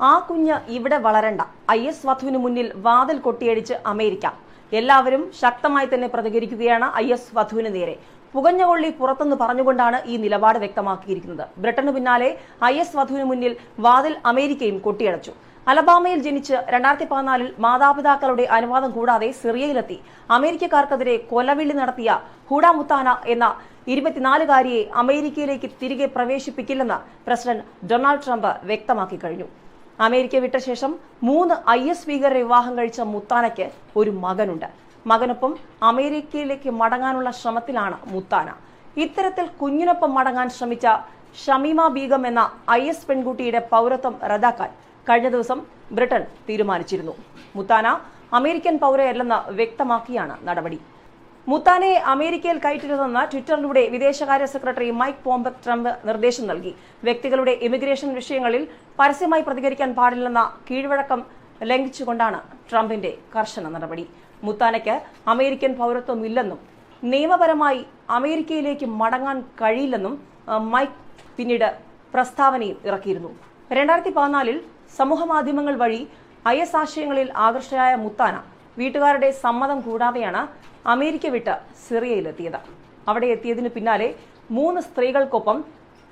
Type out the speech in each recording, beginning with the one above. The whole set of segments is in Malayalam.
ആ കുഞ്ഞ് ഇവിടെ വളരണ്ട. ഐ എസ് വധുവിന് മുന്നിൽ വാതിൽ കൊട്ടിയടിച്ച് അമേരിക്ക. എല്ലാവരും ശക്തമായി തന്നെ പ്രതികരിക്കുകയാണ് ഐ എസ് വധുവിന് നേരെ. പുകഞ്ഞകൊള്ളി പുറത്തുനിന്ന് പറഞ്ഞുകൊണ്ടാണ് ഈ നിലപാട് വ്യക്തമാക്കിയിരിക്കുന്നത്. ബ്രിട്ടന് പിന്നാലെ ഐ എസ് വധുവിന് മുന്നിൽ വാതിൽ അമേരിക്കയും കൊട്ടിയടച്ചു. അലബാമയിൽ ജനിച്ച് രണ്ടായിരത്തി പതിനാലിൽ മാതാപിതാക്കളുടെ അനുവാദം കൂടാതെ സിറിയയിലെത്തി. അമേരിക്കക്കാർക്കെതിരെ കൊലവിളി നടത്തിയ ഹൂഡ മുത്താന എന്ന ഇരുപത്തിനാലുകാരിയെ അമേരിക്കയിലേക്ക് തിരികെ പ്രവേശിപ്പിക്കില്ലെന്ന് പ്രസിഡന്റ് ഡൊണാൾഡ് ട്രംപ് വ്യക്തമാക്കി കഴിഞ്ഞു. അമേരിക്ക വിട്ട ശേഷം മൂന്ന് ഐ എസ് ഭീകരരെ വിവാഹം കഴിച്ച മുത്താനയ്ക്ക് ഒരു മകനുണ്ട്. മകനൊപ്പം അമേരിക്കയിലേക്ക് മടങ്ങാനുള്ള ശ്രമത്തിലാണ് മുത്താന. ഇത്തരത്തിൽ കുഞ്ഞിനൊപ്പം മടങ്ങാൻ ശ്രമിച്ച ഷമീമ ബീഗം എന്ന ഐ എസ് പെൺകുട്ടിയുടെ പൗരത്വം റദ്ദാക്കാൻ കഴിഞ്ഞ ദിവസം ബ്രിട്ടൻ തീരുമാനിച്ചിരുന്നു. മുത്താന അമേരിക്കൻ പൗരയല്ലെന്ന് വ്യക്തമാക്കിയാണ് നടപടി. മുത്താനയെ അമേരിക്കയിൽ കയറ്റരുതെന്ന് ട്വിറ്ററിലൂടെ വിദേശകാര്യ സെക്രട്ടറി മൈക്ക് പോംബക് ട്രംപ് നിർദ്ദേശം നൽകി. വ്യക്തികളുടെ ഇമിഗ്രേഷൻ വിഷയങ്ങളിൽ പരസ്യമായി പ്രതികരിക്കാൻ പാടില്ലെന്ന കീഴ്വഴക്കം ലംഘിച്ചുകൊണ്ടാണ് ട്രംപിന്റെ കർശന നടപടി. മുത്താനയ്ക്ക് അമേരിക്കൻ പൗരത്വം ഇല്ലെന്നും നിയമപരമായി അമേരിക്കയിലേക്ക് മടങ്ങാൻ കഴിയില്ലെന്നും മൈക്ക് പിന്നീട് പ്രസ്താവനയും ഇറക്കിയിരുന്നു. രണ്ടായിരത്തി പതിനാലിൽ സമൂഹ മാധ്യമങ്ങൾ വഴി ഐ എസ് ആശയങ്ങളിൽ ആകർഷകരായ മുത്താന വീട്ടുകാരുടെ സമ്മതം കൂടാതെയാണ് അമേരിക്ക വിട്ട് സിറിയയിലെത്തിയത്. അവിടെ എത്തിയതിനു പിന്നാലെ മൂന്ന് സ്ത്രീകൾക്കൊപ്പം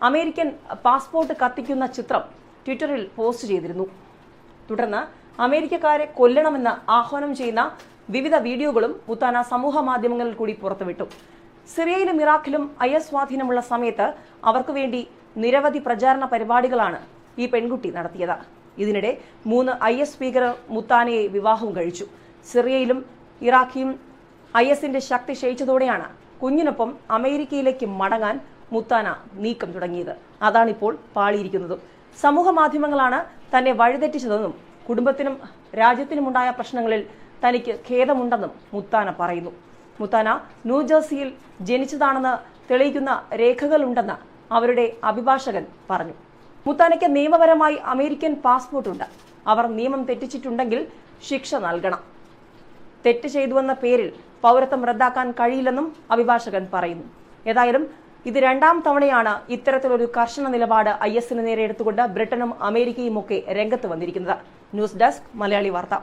അമേരിക്കൻ പാസ്പോർട്ട് കത്തിക്കുന്ന ചിത്രം ട്വിറ്ററിൽ പോസ്റ്റ് ചെയ്തിരുന്നു. തുടർന്ന് അമേരിക്കക്കാരെ കൊല്ലണമെന്ന് ആഹ്വാനം ചെയ്യുന്ന വിവിധ വീഡിയോകളും മുത്താന സമൂഹ മാധ്യമങ്ങളിൽ കൂടി പുറത്തുവിട്ടു. സിറിയയിലും ഇറാഖിലും ഐ എസ് സ്വാധീനമുള്ള സമയത്ത് അവർക്ക് വേണ്ടി നിരവധി പ്രചാരണ പരിപാടികളാണ് ഈ പെൺകുട്ടി നടത്തിയത്. ഇതിനിടെ മൂന്ന് ഐ എസ് ഭീകരർ മുത്താനയെ വിവാഹവും കഴിച്ചു. സിറിയയിലും ഇറാഖിയും ഐ എസിന്റെ ശക്തി ക്ഷയിച്ചതോടെയാണ് കുഞ്ഞിനൊപ്പം അമേരിക്കയിലേക്ക് മടങ്ങാൻ മുത്താന നീക്കം തുടങ്ങിയത്. അതാണിപ്പോൾ പാളിയിരിക്കുന്നതും. സമൂഹ മാധ്യമങ്ങളാണ് തന്നെ വഴിതെറ്റിച്ചതെന്നും കുടുംബത്തിനും രാജ്യത്തിനുമുണ്ടായ പ്രശ്നങ്ങളിൽ തനിക്ക് ഖേദമുണ്ടെന്നും മുത്താന പറയുന്നു. മുത്താന ന്യൂജേഴ്സിയിൽ ജനിച്ചതാണെന്ന് തെളിയിക്കുന്ന രേഖകളുണ്ടെന്ന് അവരുടെ അഭിഭാഷകൻ പറഞ്ഞു. മുത്താനയ്ക്ക് നിയമപരമായി അമേരിക്കൻ പാസ്പോർട്ടുണ്ട്. അവർ നിയമം തെറ്റിച്ചിട്ടുണ്ടെങ്കിൽ ശിക്ഷ നൽകണം. തെറ്റ് ചെയ്തുവെന്ന പേരിൽ പൗരത്വം റദ്ദാക്കാൻ കഴിയില്ലെന്നും അഭിഭാഷകൻ പറയുന്നു. ഏതായാലും ഇത് രണ്ടാം തവണയാണ് ഇത്തരത്തിലൊരു കർശന നിലപാട് ഐ എസിന് നേരെ എടുത്തുകൊണ്ട് ബ്രിട്ടനും അമേരിക്കയും ഒക്കെ രംഗത്ത് വന്നിരിക്കുന്നത്. ന്യൂസ് ഡെസ്ക് മലയാളി വാർത്ത.